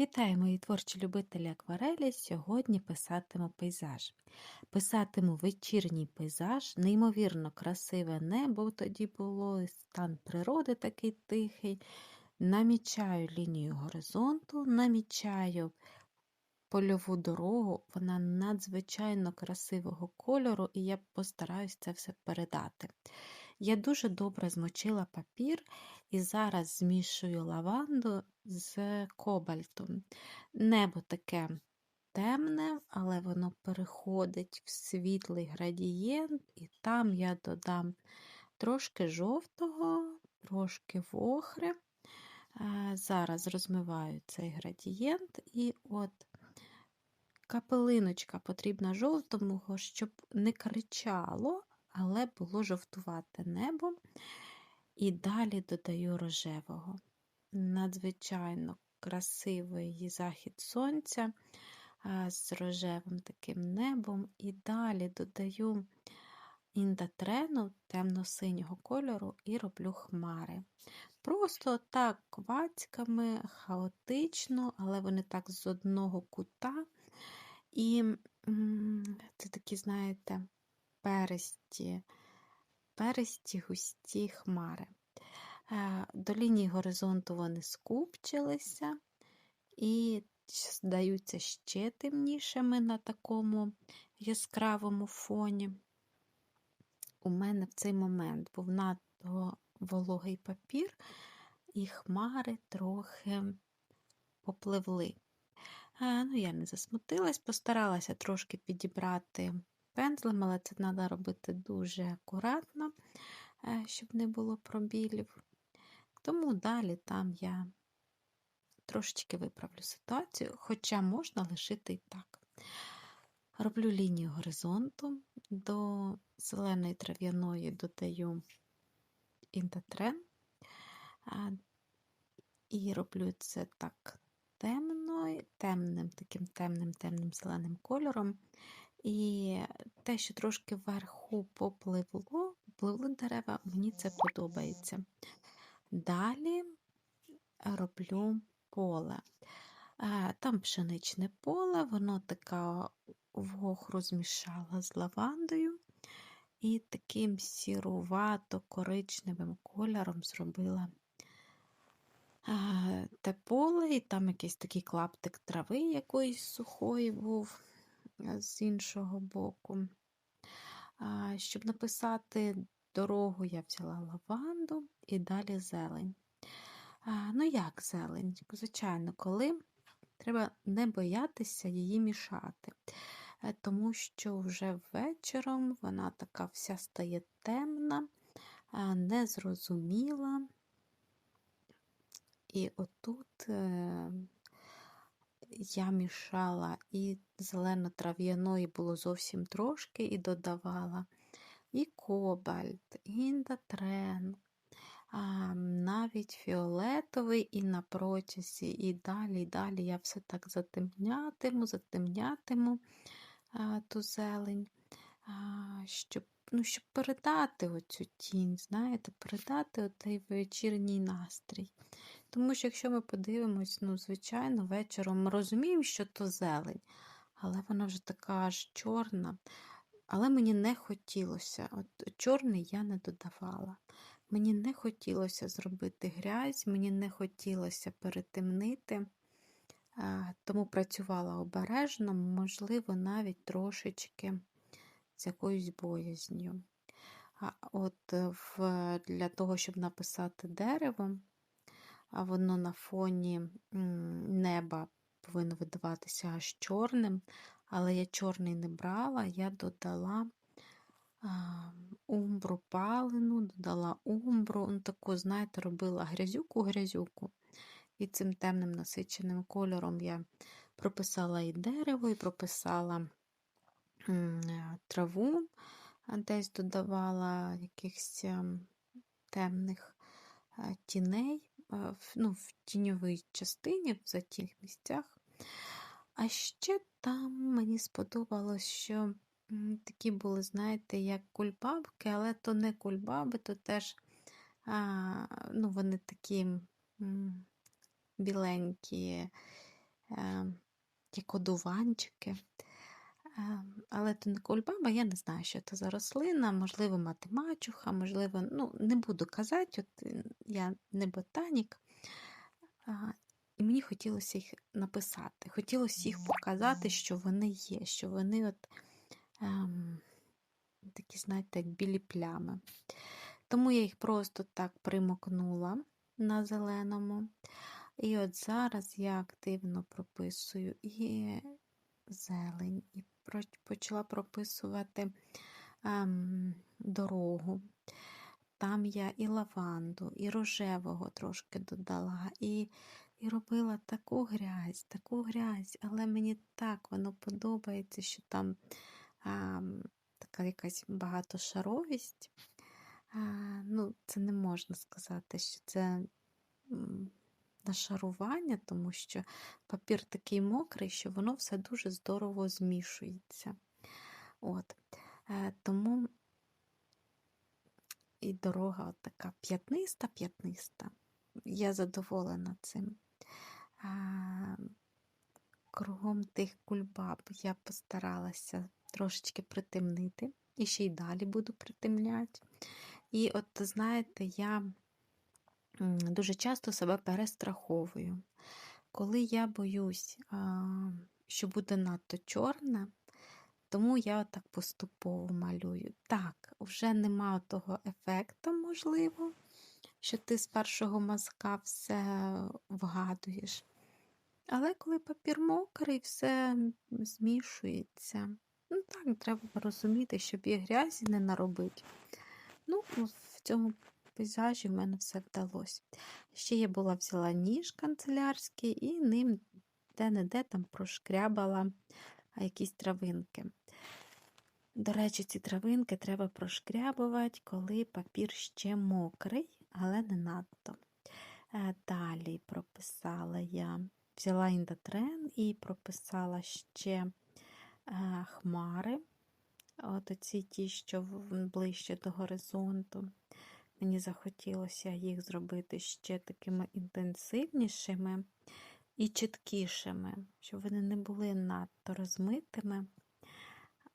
Вітаю, мої творчі любителі акварелі. Сьогодні писатиму пейзаж. Писатиму вечірній пейзаж, неймовірно красиве небо. Тоді було стан природи такий тихий. Намічаю лінію горизонту, намічаю польову дорогу, вона надзвичайно красивого кольору, і я постараюсь це все передати. Я дуже добре змочила папір і зараз змішую лаванду з кобальтом. Небо таке темне, але воно переходить в світлий градієнт, і там я додам трошки жовтого, трошки вохри. Е, зараз розмиваю цей градієнт, і от капелиночка потрібна жовтого, щоб не кричало, але було жовтувате небо. І далі додаю рожевого. Надзвичайно красивий захід сонця з рожевим таким небом. І далі додаю індатрену темно-синього кольору і роблю хмари. Просто так квацьками, хаотично, але вони так з одного кута. І це такі, знаєте, пересті, пересті густі хмари. Е, до лінії горизонту вони скупчилися і здаються ще темнішими на такому яскравому фоні. У мене в цей момент був надто вологий папір, і хмари трохи попливли. Е, ну, Я не засмутилась, постаралася трошки підібрати пензлем, але це треба робити дуже акуратно, е, щоб не було пробілів. Тому далі там я трошечки виправлю ситуацію, хоча можна лишити і так. Роблю лінію горизонту, до зеленої трав'яної додаю інтатрен. І роблю це так темно, темним, таким темним, темним зеленим кольором. І те, що трошки вверху попливло, попливли дерева, мені це подобається. Далі роблю поле. Там пшеничне поле, воно така вгох розмішала з лавандою і таким сірувато-коричневим кольором зробила те поле, і там якийсь такий клаптик трави якоїсь сухої був з іншого боку. Щоб написати дорогу, я взяла лаванду і далі зелень. Ну, як зелень? Звичайно, коли треба не боятися її мішати, е, тому що вже вечором вона така вся стає темна, незрозуміла. І отут е, я мішала і зелено-трав'яної було зовсім трошки, і додавала. І кобальт, індатрен, навіть фіолетовий і на протязі, і далі, і далі я все так затемнятиму, затемнятиму ту зелень, щоб ну, щоб передати оцю тінь, знаєте, передати оцей вечірній настрій. Тому що, якщо ми подивимось, ну, звичайно, вечором ми розуміємо, що то зелень, але вона вже така аж чорна. Але мені не хотілося, от чорний я не додавала. Мені не хотілося зробити грязь, мені не хотілося перетемнити, тому працювала обережно, можливо, навіть трошечки з якоюсь боязнью. А от е, в, для того, щоб написати дерево, а воно на фоні неба повинно видаватися аж чорним, але я чорний не брала, я додала умбру палину, додала умбру, ну, таку, знаєте, робила грязюку-грязюку. І цим темним насиченим кольором я прописала і дерево, і прописала траву, десь додавала якихось ем, темних тіней, ну, в тіньовій частині, в затіх місцях. А ще там мені сподобалось, що такі були, знаєте, як кульбабки, але то не кульбаби, то теж а, ну, вони такі біленькі, е, як одуванчики. Е, Але то не кульбаба, я не знаю, що це за рослина, можливо, матемачуха, можливо, ну, не буду казати, от я не ботанік. І мені хотілося їх написати. Хотілося їх показати, що вони є, що вони от ем, такі, знаєте, як білі плями. Тому я їх просто так примокнула на зеленому. І от зараз я активно прописую і зелень, і почала прописувати ем, дорогу. Там я і лаванду, і рожевого трошки додала, і, і робила таку грязь, таку грязь, але мені так воно подобається, що там ем, така якась багатошаровість. А, ну, це не можна сказати, що це м, нашарування, тому що папір такий мокрий, що воно все дуже здорово змішується. От. Е, тому і дорога от така п'ятниста, п'ятниста. Я задоволена цим. Кругом тих кульбаб я постаралася трошечки притемнити, і ще й далі буду притемняти. І от, знаєте, я дуже часто себе перестраховую. Коли я боюсь, що буде надто чорне, тому я отак поступово малюю. Так, вже нема того ефекту, можливо, що ти з першого мазка все вгадуєш. Але коли папір мокрий, все змішується. Ну так, треба розуміти, щоб і грязі не наробити. Ну, в цьому пейзажі в мене все вдалося. Ще я була взяла ніж канцелярський і ним де-не-де там прошкрябала якісь травинки. До речі, ці травинки треба прошкрябувати, коли папір ще мокрий, але не надто. Е, Далі прописала я, взяла індотрен і прописала ще е, хмари. От оці ті, що ближче до горизонту. Мені захотілося їх зробити ще такими інтенсивнішими і чіткішими, щоб вони не були надто розмитими.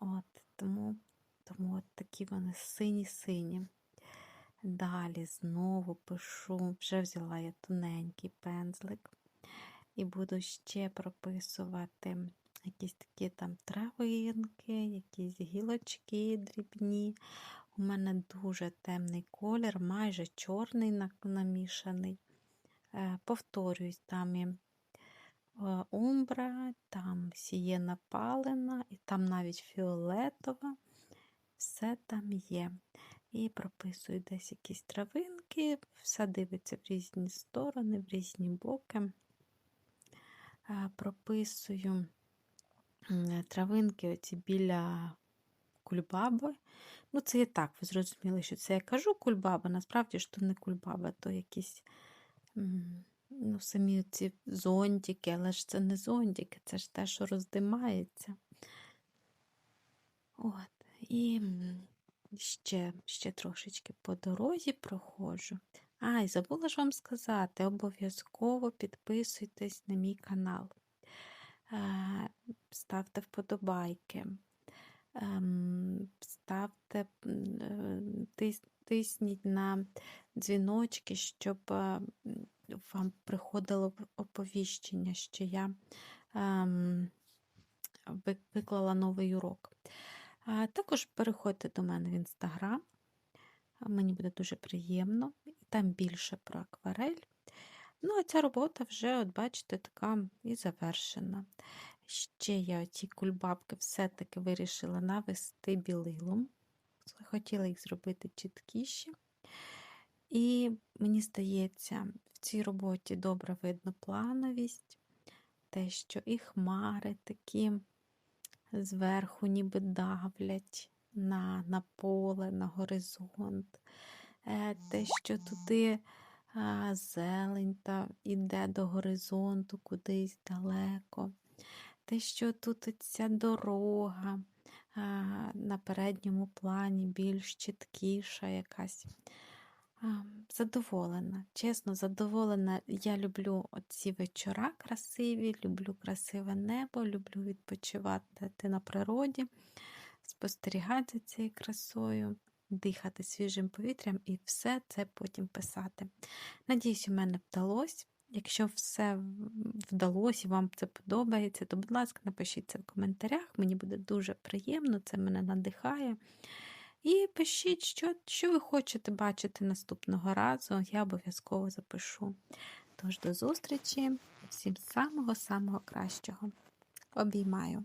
От, тому, тому от такі вони сині-сині. Далі знову пишу, вже взяла я тоненький пензлик і буду ще прописувати якісь такі там травинки, якісь гілочки дрібні. У мене дуже темний колір, майже чорний намішаний. Е, Повторююсь, там і е, умбра, там сієна палена, і там навіть фіолетова. Все там є. І прописую десь якісь травинки, все дивиться в різні сторони, в різні боки. Е, Прописую травинки оці біля кульбаби. Ну, це і так, ви зрозуміли, що це я кажу кульбаба, насправді ж то не кульбаба, то якісь ну, самі ці зонтики, але ж це не зонтики, це ж те, що роздимається. От. І ще, ще трошечки по дорозі проходжу. А, і забула ж вам сказати, обов'язково підписуйтесь на мій канал. Е, Ставте вподобайки. Ем, Ставте, е, тис- тисніть на дзвіночки, щоб е, вам приходило оповіщення, що я ем, виклала новий урок. Також переходьте до мене в інстаграм. Мені буде дуже приємно. Там більше про акварель. Ну, а ця робота вже, от бачите, така і завершена. Ще я ці кульбабки все-таки вирішила навести білилом. Хотіла їх зробити чіткіші. І мені здається, в цій роботі добре видно плановість, те, що і хмари такі зверху ніби давлять на, на поле, на горизонт. Е, Те, що туди зелень та іде до горизонту кудись далеко. Те, що тут ця дорога а, на передньому плані більш чіткіша якась. А, Задоволена, чесно, задоволена. Я люблю ці вечора красиві, люблю красиве небо, люблю відпочивати на природі, спостерігати за цією красою, дихати свіжим повітрям і все це потім писати. Надіюсь, у мене вдалося. Якщо все вдалося і вам це подобається, то, будь ласка, напишіть це в коментарях. Мені буде дуже приємно, це мене надихає. І пишіть, що, що ви хочете бачити наступного разу, я обов'язково запишу. Тож до зустрічі, всім самого-самого кращого. Обіймаю!